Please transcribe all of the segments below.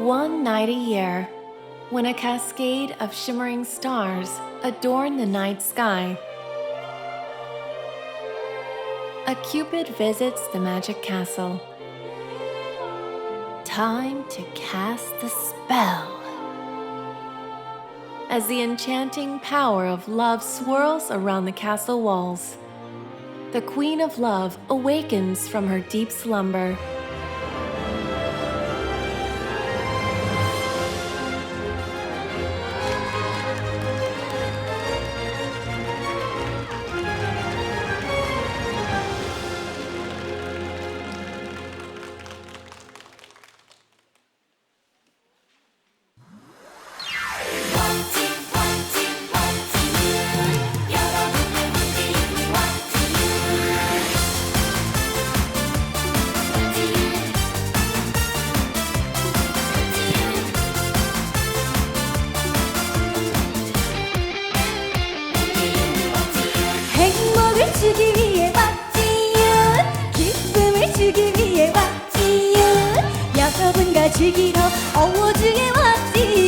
One night a year, when a cascade of shimmering stars adorn the night sky, a cupid visits the magic castle. Time to cast the spell. As the enchanting power of love swirls around the castle walls, the Queen of Love awakens from her deep slumber. 주기 위해 왔지요. 기쁨을 주기 위해 왔지요. 여러분과 즐기러 어워즈에 왔지요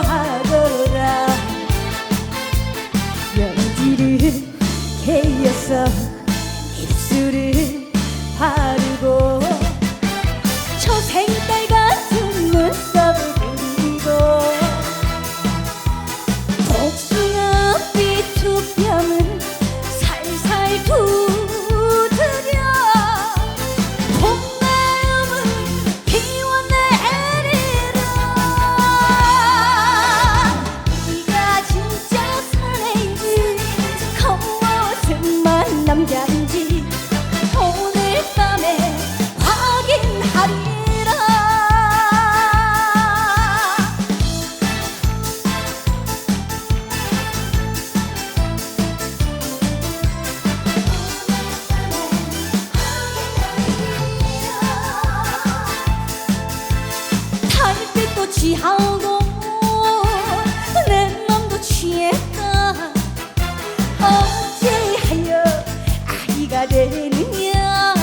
하거라. 연지를 개어 취하고 내 맘도 취했다. 어찌하여 아이가 되느냐?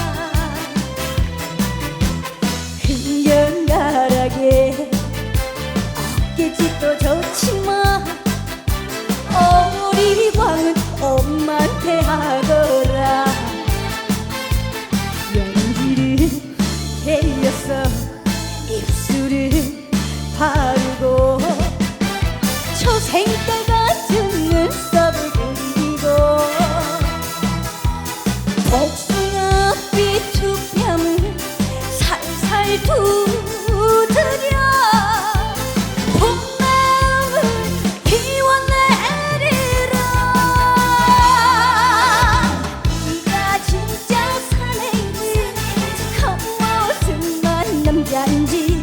흥겨나라게 어깨짓도 좋지만 어리광은 엄 초생딸 같은 눈썹을 그리고 복숭아빛 두 뺨을 살살 두드려 봄마음을 피워내리라 네가 진짜 사내인지 고마워서 만남 잔지